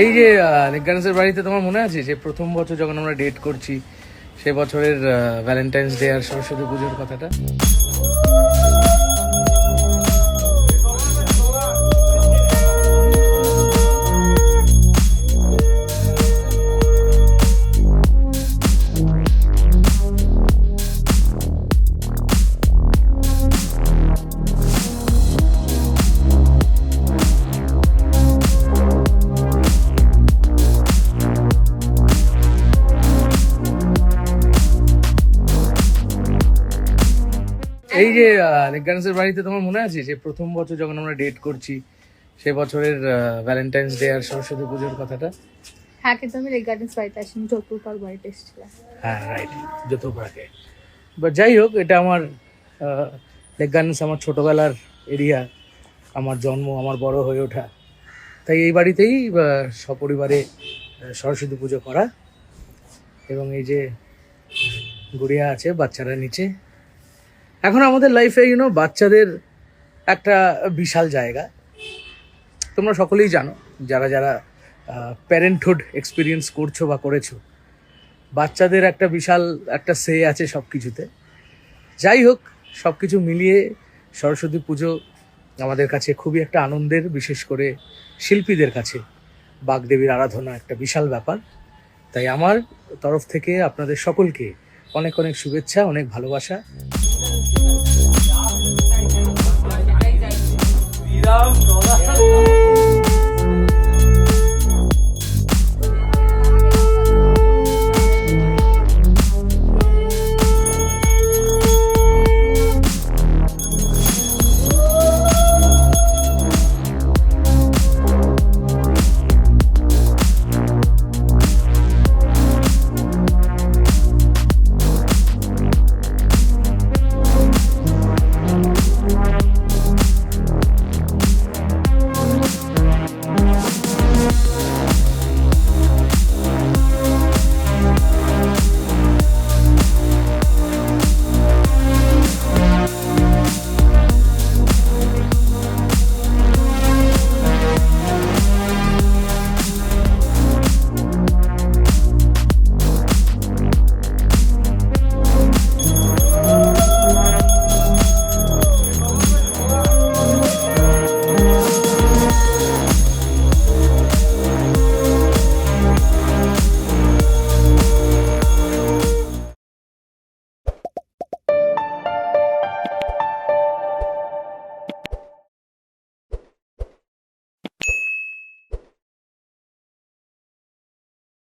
এই যে নিজ্ঞানসের বাড়িতে তোমার মনে আছে যে প্রথম বছর যখন আমরা ডেট করছি, সে বছরের ভ্যালেন্টাইন্স ডে আর সরস্বতী পুজোর কথাটা? এই যে নিজ্ঞানসের বাড়িতে তোমার মনে আছে যে প্রথম বছর যখন আমরা ডেট করছি সে বছরের ভ্যালেন্টাইন্স ডে আর সরস্বতী পুজোর কথাটা? হ্যাঁ কিন্তু আমি লেক গার্ডেন্স বাড়িতে আসিনি যোধপুর পার্ক বাড়িতে এসেছিলাম। হ্যাঁ রাইট যতপাড়াকে বাট যাই হোক এটা আমার লেক গার্ডেন্স আমার ছোটোবেলার এরিয়া আমার জন্ম আমার বড় হয়ে ওঠা। তাই এই বাড়িতেই সপরিবারে সরস্বতী পুজো করা। এবং এই যে গুড়িয়া আছে বাচ্চারা নিচে এখন আমাদের লাইফে ইউনো বাচ্চাদের একটা বিশাল জায়গা। তোমরা সকলেই জানো, যারা যারা প্যারেন্টহুড এক্সপিরিয়েন্স করছ বা করেছ, বাচ্চাদের একটা বিশাল একটা সে আছে সব কিছুতে যাই হোক সব কিছু মিলিয়ে সরস্বতী পুজো আমাদের কাছে খুবই একটা আনন্দের, বিশেষ করে শিল্পীদের কাছে। বাগদেবীর আরাধনা একটা বিশাল ব্যাপার। তাই আমার তরফ থেকে আপনাদের সকলকে অনেক অনেক শুভেচ্ছা, অনেক ভালোবাসা। 香走了